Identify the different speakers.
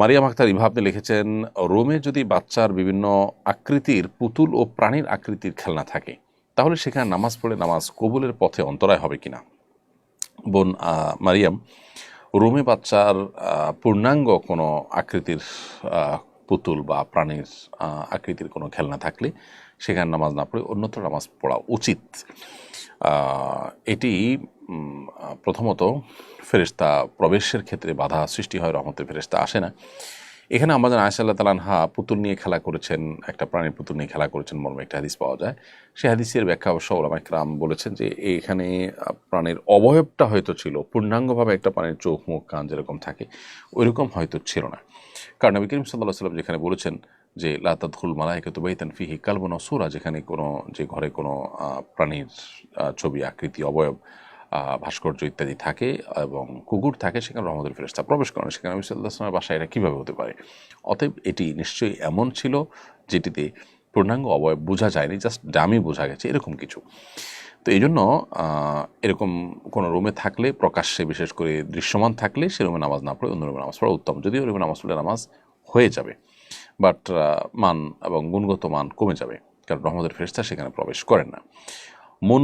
Speaker 1: মারিয়াম আখতার ইভা লিখেছেন, রোমে যদি বাচ্চার বিভিন্ন আকৃতির পুতুল ও প্রাণীর আকৃতির খেলনা থাকে, তাহলে সেখানে নামাজ পড়ে নামাজ কবুলের পথে অন্তরায় হবে কিনা? বোন মারিয়াম, রোমে বাচ্চার পূর্ণাঙ্গ কোনো আকৃতির পুতুল বা প্রাণীর আকৃতির কোনো খেলনা থাকলে সেখানে নামাজ না পড়ে অন্যত্র নামাজ পড়া উচিত। এটি প্রথমত ফেরেশতা প্রবেশের ক্ষেত্রে বাধা সৃষ্টি হয়, রহমতের ফেরেশতা আসে না। এখানে আমাদের আয়সাল্লাহ তালানহা পুতুল নিয়ে খেলা করেছেন, একটা প্রাণীর পুতুল নিয়ে খেলা করেছেন মর্মে একটা হাদিস পাওয়া যায়। সেই হাদিসের ব্যাখ্যা অবশ্য ওলামাইকরাম বলেছেন যে এখানে প্রাণীর অবয়বটা হয়তো ছিল, পূর্ণাঙ্গভাবে একটা প্রাণীর চোখ, মুখ, কান যেরকম থাকে, ওইরকম হয়তো ছিল না। কারণ নবী করিম সাল্লাহ সাল্লাম যেখানে বলেছেন যে লাতাদুল মালাইকে তো বাইতান ফিহি কালবন সুরা যেখানে কোনো, যে ঘরে কোনো প্রাণীর ছবি, আকৃতি, অবয়ব ভাস্কর্য ইত্যাদি থাকে এবং কুকুর থাকে, সেখানে রহমতুল ফেরেস্তা প্রবেশ করেন। সেখানে নবী সাল্লাহ আসলামের বাসায় এটা কীভাবে হতে পারে? অতএব এটি নিশ্চয়ই এমন ছিল যেটিতে পূর্ণাঙ্গ অবয়ব বোঝা যায়নি, জাস্ট ডামি বোঝা গেছে, এরকম কিছু। তো এই জন্য এরকম কোনো রুমে থাকলে, প্রকাশ্যে বিশেষ করে দৃশ্যমান থাকলে, সে রুমে নামাজ না পড়ে অন্য রুমে নামাজ পড়া উত্তম। যদিও রুমে নামাজ পড়লে নামাজ হয়ে যাবে, বাট মান এবং গুণগত মান কমে যাবে, কারণ রহমতের ফেরেস্তা সেখানে প্রবেশ করেন না। মন